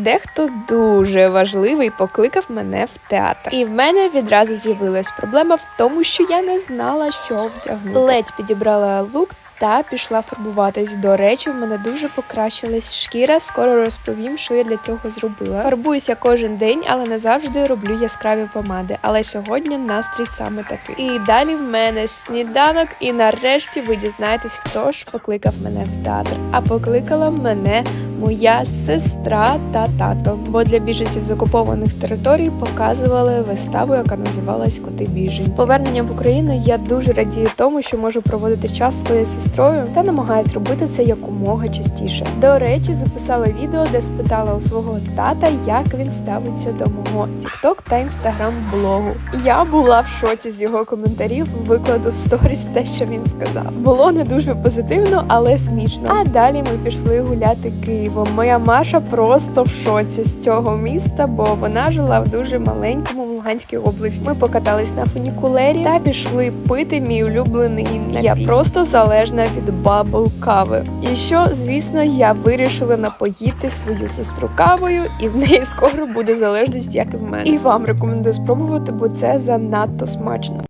Дехто дуже важливий покликав мене в театр, і в мене відразу з'явилась проблема в тому, що я не знала, що вдягнути. Ледь підібрала лук. Та пішла фарбуватись. До речі, в мене дуже покращилась шкіра. Скоро розповім, що я для цього зробила. Фарбуюсь я кожен день, але не завжди роблю яскраві помади. Але сьогодні настрій саме такий. І далі в мене сніданок, і нарешті ви дізнаєтесь, хто ж покликав мене в театр. А покликала мене моя сестра та тато. Бо для біженців з окупованих територій показували виставу, яка називалась Коти біженці. З поверненням в Україну я дуже радію тому, що можу проводити час своєю сестрою та намагаюсь робити це якомога частіше. До речі, записала відео, де спитала у свого тата, як він ставиться до мого TikTok та Instagram блогу. Я була в шоці з його коментарів. Викладу в сторіс те, що він сказав. Було не дуже позитивно, але смішно. А далі ми пішли гуляти Києвом. Моя Маша просто в шоці з цього міста, бо вона жила в дуже маленькому Луганській області. Ми покатались на фунікулері та пішли пити мій улюблений напій. Я просто залежна від бабл кави. І що, звісно, я вирішила напоїти свою сестру кавою, і в неї скоро буде залежність, як і в мене. І вам рекомендую спробувати, бо це занадто смачно.